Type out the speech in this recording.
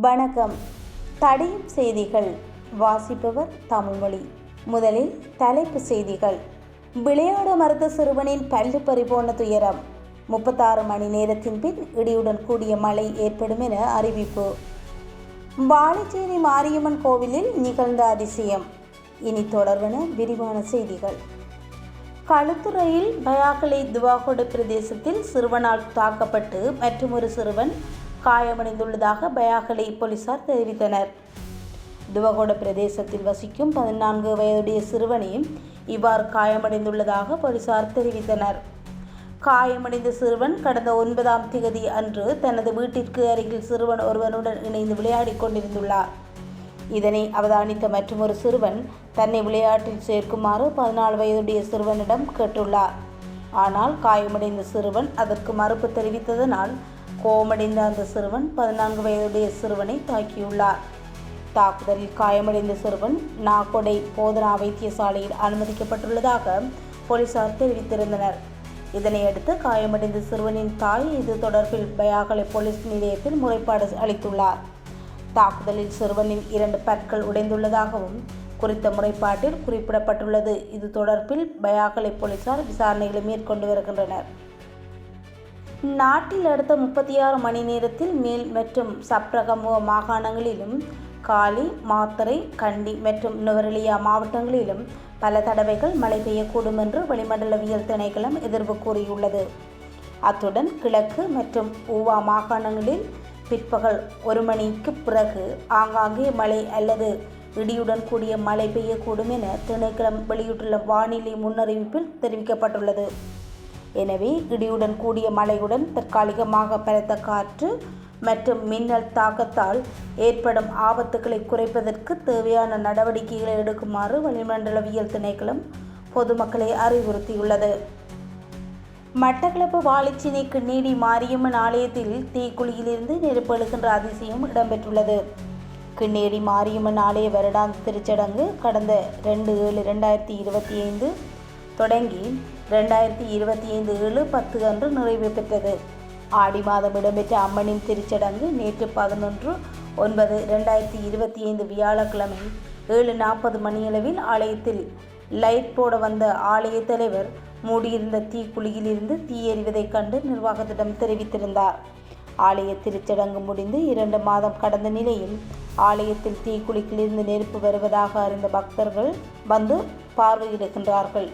வணக்கம். தடையும் செய்திகள். வாசிப்பவர் தமிழ்மொழி. முதலில் தலைப்பு செய்திகள். விளையாட மறுத்த சிறுவனின் பல்லு பறிபோன துயரம். முப்பத்தாறு மணி நேரத்தின் பின் இடியுடன் கூடிய மழை ஏற்படும் என அறிவிப்பு. வாழைச்சேரி மாரியம்மன் கோவிலில் நிகழ்ந்த அதிசயம். இனி தொடர்வன விரிவான செய்திகள். களுத்துறையில் பயாக்கலை துவாகோடு பிரதேசத்தில் சிறுவனால் தாக்கப்பட்டு மற்றொரு சிறுவன் காயமடைந்துள்ளதாக பயாகலை போலீசார் தெரிவித்தனர். துவகோட பிரதேசத்தில் வசிக்கும் பதினான்கு வயதுடைய சிறுவனையும் இவ்வாறு காயமடைந்துள்ளதாக போலீசார் தெரிவித்தனர். காயமடைந்த சிறுவன் கடந்த ஒன்பதாம் திகதி அன்று தனது வீட்டிற்கு அருகில் சிறுவன் ஒருவனுடன் இணைந்து விளையாடிக் கொண்டிருந்துள்ளார். இதனை அவதானித்த மற்றொரு சிறுவன் தன்னை விளையாட்டில் சேர்க்குமாறு பதினாலு வயதுடைய சிறுவனிடம் கேட்டுள்ளார். ஆனால் காயமடைந்த சிறுவன் அதற்கு மறுப்பு தெரிவித்ததனால் கோமடைந்த அந்த சிறுவன் பதினான்கு வயதுடைய சிறுவனை தாக்கியுள்ளார். தாக்குதலில் காயமடைந்த சிறுவன் நாகொடை போதனா வைத்தியசாலையில் அனுமதிக்கப்பட்டுள்ளதாக போலீசார் தெரிவித்திருந்தனர். இதனையடுத்து காயமடைந்த சிறுவனின் தாய் இது தொடர்பில் பயாகலை போலீஸ் நிலையத்தில் முறைப்பாடு அளித்துள்ளார். தாக்குதலில் சிறுவனின் இரண்டு பற்கள் உடைந்துள்ளதாகவும் குறித்த முறைப்பாட்டில் குறிப்பிடப்பட்டுள்ளது. இது தொடர்பில் பயாகலை போலீசார் விசாரணைகளை மேற்கொண்டு வருகின்றனர். நாட்டில் அடுத்த முப்பத்தி ஆறு மணி நேரத்தில் மேல் மற்றும் சப்ரகமுவ மாகாணங்களிலும் காலி மாத்தரை கண்டி மற்றும் நுவரெலியா மாவட்டங்களிலும் பல தடவைகள் மழை பெய்யக்கூடும் என்று வளிமண்டலவியல் திணைக்களம் எதிர்வு கூறியுள்ளது. அத்துடன் கிழக்கு மற்றும் ஊவா மாகாணங்களில் பிற்பகல் ஒரு மணிக்கு பிறகு ஆங்காங்கே மழை அல்லது இடியுடன் கூடிய மழை பெய்யக்கூடும் என திணைக்களம் வெளியிட்டுள்ள வானிலை முன்னறிவிப்பில் தெரிவிக்கப்பட்டுள்ளது. எனவே இடியுடன் கூடிய மழையுடன் தற்காலிகமாக பலத்த காற்று மற்றும் மின்னல் தாக்கத்தால் ஏற்படும் ஆபத்துக்களை குறைப்பதற்கு தேவையான நடவடிக்கைகளை எடுக்குமாறு வளிமண்டலவியல் திணைக்களம் பொதுமக்களை அறிவுறுத்தியுள்ளது. மட்டக்களப்பு வாழைச்சினை கிண்ணேடி மாரியம்மன் ஆலயத்தில் தீக்குழியிலிருந்து நெருப்பு எழுகின்ற அதிசயம் இடம்பெற்றுள்ளது. கிண்ணேடி மாரியம்மன் ஆலய வருடாந்த திருச்சடங்கு கடந்த ரெண்டு ஏழு ரெண்டாயிரத்தி இருபத்தி ஐந்து தொடங்கி ரெண்டாயிரத்தி இருபத்தி ஐந்து ஏழு பத்து அன்று நிறைவு பெற்றது ஆடி மாதம் இடம்பெற்ற அம்மனின் திருச்சடங்கு நேற்று பதினொன்று ஒன்பது ரெண்டாயிரத்தி இருபத்தி ஐந்து வியாழக்கிழமை ஏழு நாற்பது மணியளவில் ஆலயத்தில் லைட் போட வந்த ஆலய தலைவர் மூடியிருந்த தீக்குழியிலிருந்து தீ எறிவதைக் கண்டு நிர்வாகத்திடம் தெரிவித்திருந்தார். ஆலய திருச்சடங்கு முடிந்து இரண்டு மாதம் கடந்த நிலையில் ஆலயத்தில் தீக்குழிக்கிலிருந்து நெருப்பு வருவதாக அறிந்த பக்தர்கள் வந்து பார்வையிடுகின்றார்கள்.